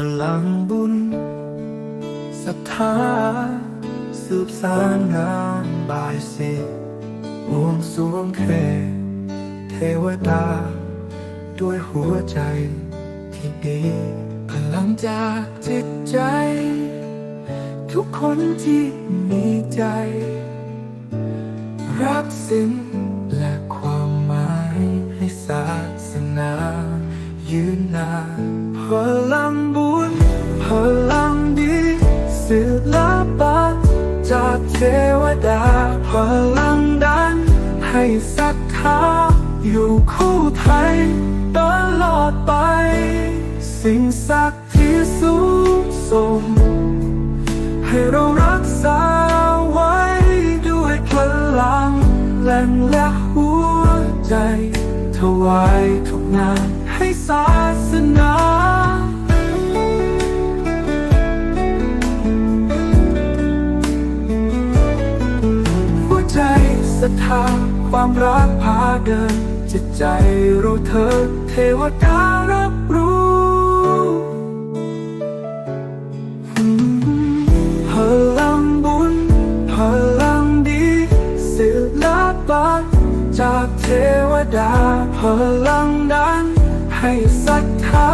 พลังบุญศรัทธาสืบสานงานบายสิบวงสวงเคเทวดา ด้วยหัวใจที่ดีพลังจากจิตใจ ทุกคนที่มีใจ รักสิ่งและความหมายให้ศาสนายืนนานพลัง เทวดาพลังดัน ให้ศรัทธาอยู่คู่ไทยตลอดไป สิ่งศักดิ์ที่สูงส่งให้เรารักษาไว้ด้วยพลังแรงและหัวใจถวายทุกงานให้สา รัทธาความรักพาเดิน จิตใจเราเธอ เทวดารับรู้พลังบุญพลังดีศิลปะจากเทวดาพลังดันให้ศรัทธา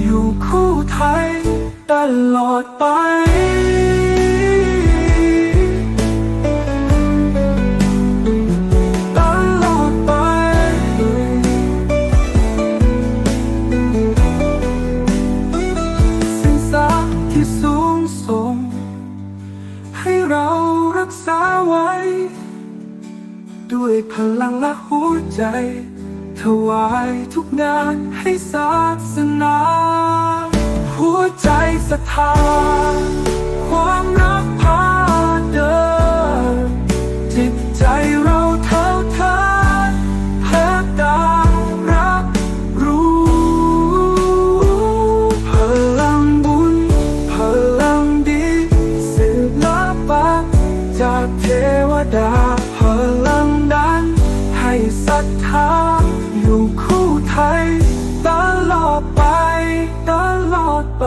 อยู่คู่ไทย ตลอดไป ให้เรารักษาไว้ ด้วยพลังและหัวใจ ถวายทุกงานให้ศาสนา หัวใจศรัทธาความรัก จากเทวดาพลังดันให้ศรัทธาอยู่คู่ไทย ตลอดไป ตลอดไป